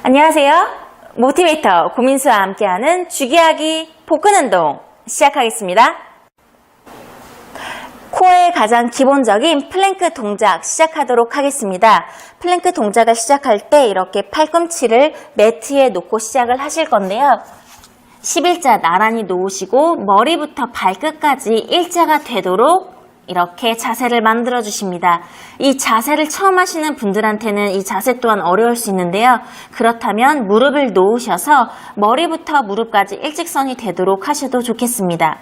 안녕하세요. 모티베이터 고민수와 함께하는 주기하기 복근 운동 시작하겠습니다. 코어의 가장 기본적인 플랭크 동작 시작하도록 하겠습니다. 플랭크 동작을 시작할 때 이렇게 팔꿈치를 매트에 놓고 시작을 하실 건데요. 11자 나란히 놓으시고 머리부터 발끝까지 일자가 되도록 이렇게 자세를 만들어 주십니다. 이 자세를 처음 하시는 분들한테는 이 자세 또한 어려울 수 있는데요. 그렇다면 무릎을 놓으셔서 머리부터 무릎까지 일직선이 되도록 하셔도 좋겠습니다.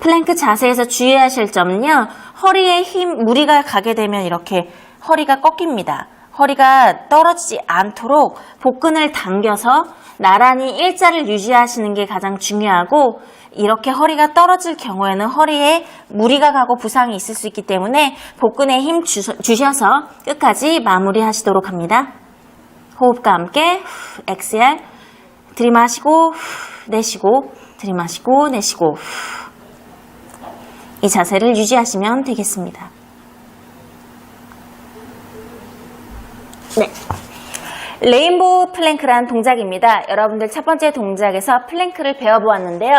플랭크 자세에서 주의하실 점은요. 허리에 힘, 무리가 가게 되면 이렇게 허리가 꺾입니다. 허리가 떨어지지 않도록 복근을 당겨서 나란히 일자를 유지하시는 게 가장 중요하고 이렇게 허리가 떨어질 경우에는 허리에 무리가 가고 부상이 있을 수 있기 때문에 복근에 힘 주셔, 주셔서 끝까지 마무리하시도록 합니다. 호흡과 함께 후, 엑셀 들이마시고 후, 내쉬고 들이마시고 내쉬고 후. 이 자세를 유지하시면 되겠습니다. 네. 레인보우 플랭크란 동작입니다. 여러분들 첫 번째 동작에서 플랭크를 배워보았는데요.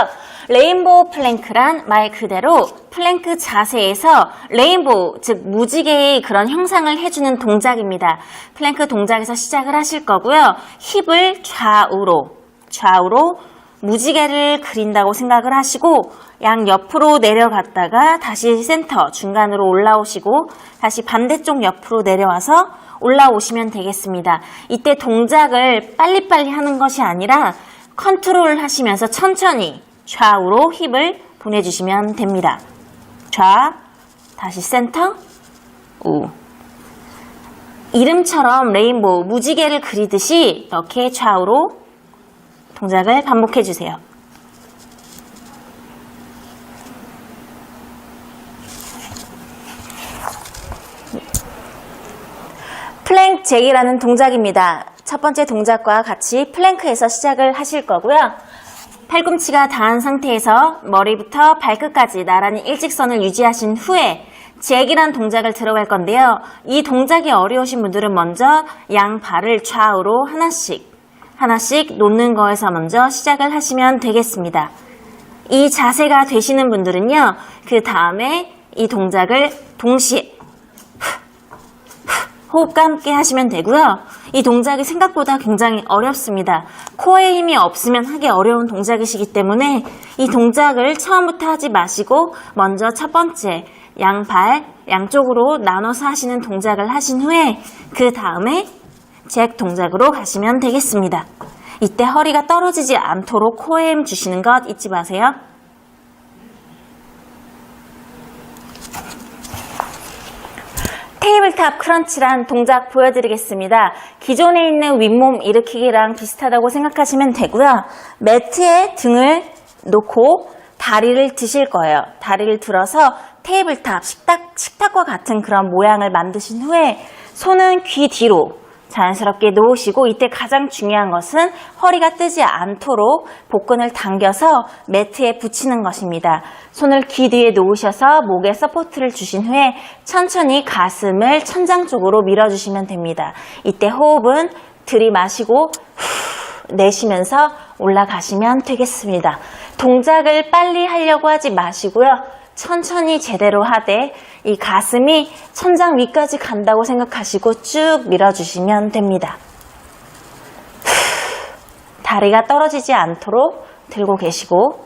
레인보우 플랭크란 말 그대로 플랭크 자세에서 레인보우, 즉 무지개의 그런 형상을 해주는 동작입니다. 플랭크 동작에서 시작을 하실 거고요. 힙을 좌우로, 좌우로 무지개를 그린다고 생각을 하시고 양 옆으로 내려갔다가 다시 센터 중간으로 올라오시고 다시 반대쪽 옆으로 내려와서 올라오시면 되겠습니다. 이때 동작을 빨리빨리 하는 것이 아니라 컨트롤 하시면서 천천히 좌우로 힙을 보내주시면 됩니다. 좌, 다시 센터, 우. 이름처럼 레인보우, 무지개를 그리듯이 이렇게 좌우로 동작을 반복해 주세요. 플랭크 잭이라는 동작입니다. 첫 번째 동작과 같이 플랭크에서 시작을 하실 거고요. 팔꿈치가 닿은 상태에서 머리부터 발끝까지 나란히 일직선을 유지하신 후에 잭이란 동작을 들어갈 건데요. 이 동작이 어려우신 분들은 먼저 양 발을 좌우로 하나씩 하나씩 놓는 거에서 먼저 시작을 하시면 되겠습니다. 이 자세가 되시는 분들은요, 그 다음에 이 동작을 동시에 호흡과 함께 하시면 되고요. 이 동작이 생각보다 굉장히 어렵습니다. 코에 힘이 없으면 하기 어려운 동작이시기 때문에 이 동작을 처음부터 하지 마시고 먼저 첫 번째 양발 양쪽으로 나눠서 하시는 동작을 하신 후에 그 다음에 잭 동작으로 가시면 되겠습니다. 이때 허리가 떨어지지 않도록 코에 힘 주시는 것 잊지 마세요. 테이블탑 크런치란 동작 보여드리겠습니다. 기존에 있는 윗몸 일으키기랑 비슷하다고 생각하시면 되고요. 매트에 등을 놓고 다리를 드실 거예요. 다리를 들어서 테이블탑, 식탁, 식탁과 같은 그런 모양을 만드신 후에 손은 귀 뒤로 자연스럽게 놓으시고 이때 가장 중요한 것은 허리가 뜨지 않도록 복근을 당겨서 매트에 붙이는 것입니다. 손을 귀 뒤에 놓으셔서 목에 서포트를 주신 후에 천천히 가슴을 천장 쪽으로 밀어주시면 됩니다. 이때 호흡은 들이마시고 후, 내쉬면서 올라가시면 되겠습니다. 동작을 빨리 하려고 하지 마시고요. 천천히 제대로 하되 이 가슴이 천장 위까지 간다고 생각하시고 쭉 밀어주시면 됩니다. 다리가 떨어지지 않도록 들고 계시고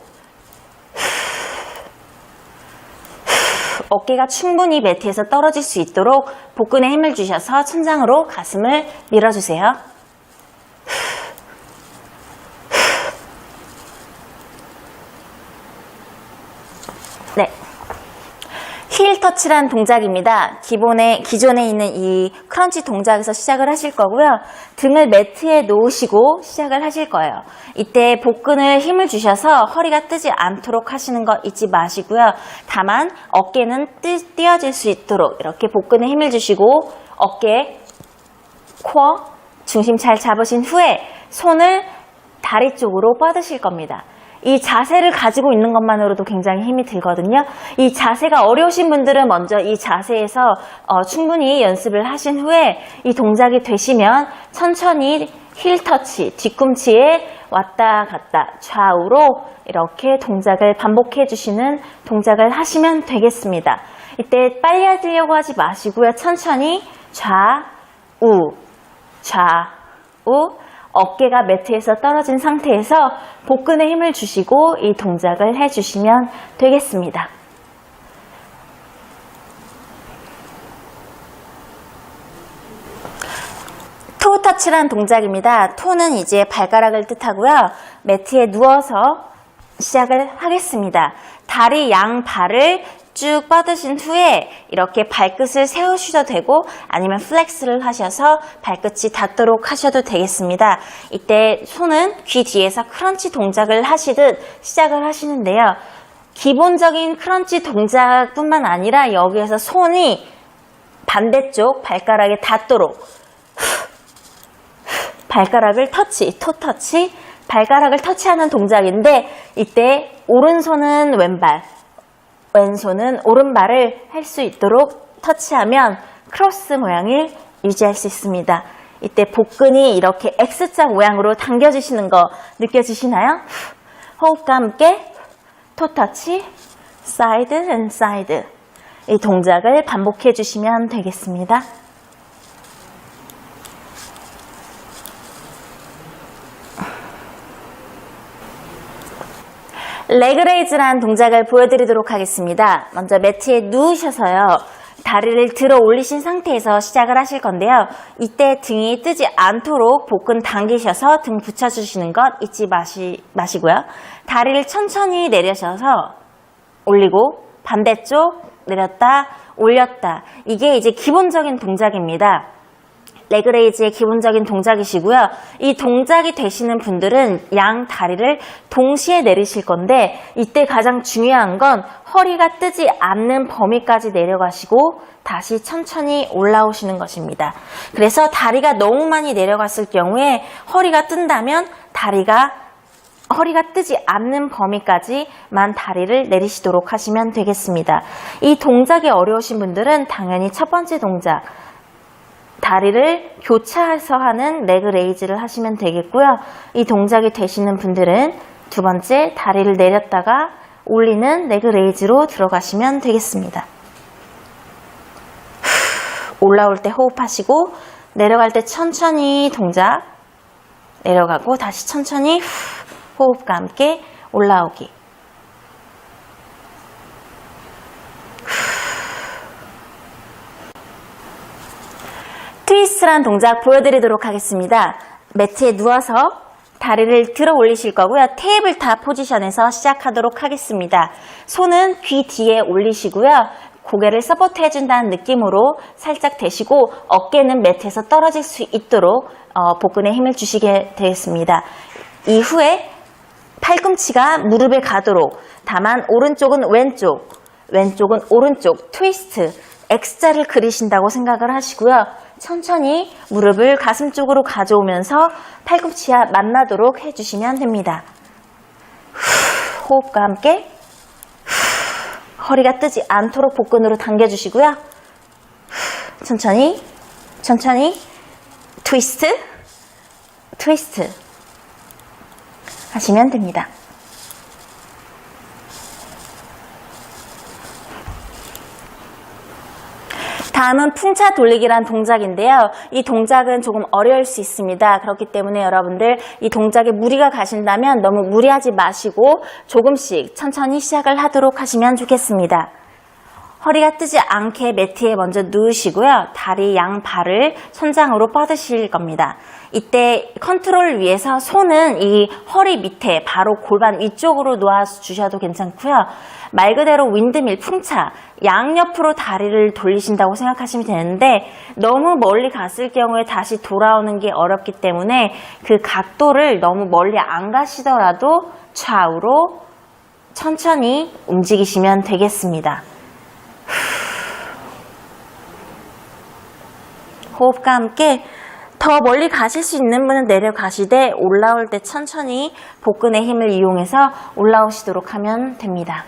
어깨가 충분히 매트에서 떨어질 수 있도록 복근에 힘을 주셔서 천장으로 가슴을 밀어주세요. 네. 힐 터치란 동작입니다. 기본에, 기존에 있는 이 크런치 동작에서 시작을 하실 거고요. 등을 매트에 놓으시고 시작을 하실 거예요. 이때 복근을 힘을 주셔서 허리가 뜨지 않도록 하시는 거 잊지 마시고요. 다만 어깨는 뜨, 띄어질 수 있도록 이렇게 복근에 힘을 주시고 어깨, 코어, 중심 잘 잡으신 후에 손을 다리 쪽으로 뻗으실 겁니다. 이 자세를 가지고 있는 것만으로도 굉장히 힘이 들거든요. 이 자세가 어려우신 분들은 먼저 이 자세에서 어, 충분히 연습을 하신 후에 이 동작이 되시면 천천히 힐 터치, 뒤꿈치에 왔다 갔다 좌우로 이렇게 동작을 반복해 주시는 동작을 하시면 되겠습니다. 이때 빨리 하려고 하지 마시고요. 천천히 좌우, 좌우, 어깨가 매트에서 떨어진 상태에서 복근에 힘을 주시고 이 동작을 해주시면 되겠습니다. 토 터치란 동작입니다. 토는 이제 발가락을 뜻하고요. 매트에 누워서 시작을 하겠습니다. 다리 양 발을 쭉 뻗으신 후에 이렇게 발끝을 세우셔도 되고 아니면 플렉스를 하셔서 발끝이 닿도록 하셔도 되겠습니다. 이때 손은 귀 뒤에서 크런치 동작을 하시듯 시작을 하시는데요. 기본적인 크런치 동작뿐만 아니라 여기에서 손이 반대쪽 발가락에 닿도록 발가락을 터치, 토 터치, 발가락을 터치하는 동작인데 이때 오른손은 왼발, 왼손은 오른발을 할 수 있도록 터치하면 크로스 모양을 유지할 수 있습니다. 이때 복근이 이렇게 X자 모양으로 당겨지시는 거 느껴지시나요? 호흡과 함께 토 터치, 사이드 앤 사이드 이 동작을 반복해 주시면 되겠습니다. 레그레이즈라는 동작을 보여드리도록 하겠습니다. 먼저 매트에 누우셔서요. 다리를 들어 올리신 상태에서 시작을 하실 건데요. 이때 등이 뜨지 않도록 복근 당기셔서 등 붙여주시는 것 잊지 마시, 마시고요. 다리를 천천히 내려셔서 올리고 반대쪽 내렸다 올렸다. 이게 이제 기본적인 동작입니다. 레그레이즈의 기본적인 동작이시고요. 이 동작이 되시는 분들은 양 다리를 동시에 내리실 건데 이때 가장 중요한 건 허리가 뜨지 않는 범위까지 내려가시고 다시 천천히 올라오시는 것입니다. 그래서 다리가 너무 많이 내려갔을 경우에 허리가 뜬다면 다리가 허리가 뜨지 않는 범위까지만 다리를 내리시도록 하시면 되겠습니다. 이 동작이 어려우신 분들은 당연히 첫 번째 동작 다리를 교차해서 하는 레그 레이즈를 하시면 되겠고요. 이 동작이 되시는 분들은 두 번째 다리를 내렸다가 올리는 레그 레이즈로 들어가시면 되겠습니다. 올라올 때 호흡하시고 내려갈 때 천천히 동작 내려가고 다시 천천히 호흡과 함께 올라오기. 트위스트란 동작 보여드리도록 하겠습니다. 매트에 누워서 다리를 들어 올리실 거고요. 테이블 탑 포지션에서 시작하도록 하겠습니다. 손은 귀 뒤에 올리시고요. 고개를 서포트 해준다는 느낌으로 살짝 대시고 어깨는 매트에서 떨어질 수 있도록 어, 복근에 힘을 주시게 되겠습니다. 이후에 팔꿈치가 무릎에 가도록 다만 오른쪽은 왼쪽, 왼쪽은 오른쪽 트위스트 X자를 그리신다고 생각을 하시고요. 천천히 무릎을 가슴 쪽으로 가져오면서 팔꿈치와 만나도록 해주시면 됩니다. 후, 호흡과 함께 후, 허리가 뜨지 않도록 복근으로 당겨주시고요. 후, 천천히 천천히 트위스트 트위스트 하시면 됩니다. 다음은 풍차 돌리기란 동작인데요. 이 동작은 조금 어려울 수 있습니다. 그렇기 때문에 여러분들 이 동작에 무리가 가신다면 너무 무리하지 마시고 조금씩 천천히 시작을 하도록 하시면 좋겠습니다. 허리가 뜨지 않게 매트에 먼저 누우시고요. 다리 양 발을 천장으로 뻗으실 겁니다. 이때 컨트롤을 위해서 손은 이 허리 밑에 바로 골반 위쪽으로 놓아 주셔도 괜찮고요. 말 그대로 윈드밀 풍차 양옆으로 다리를 돌리신다고 생각하시면 되는데 너무 멀리 갔을 경우에 다시 돌아오는 게 어렵기 때문에 그 각도를 너무 멀리 안 가시더라도 좌우로 천천히 움직이시면 되겠습니다. 호흡과 함께 더 멀리 가실 수 있는 분은 내려가시되 올라올 때 천천히 복근의 힘을 이용해서 올라오시도록 하면 됩니다.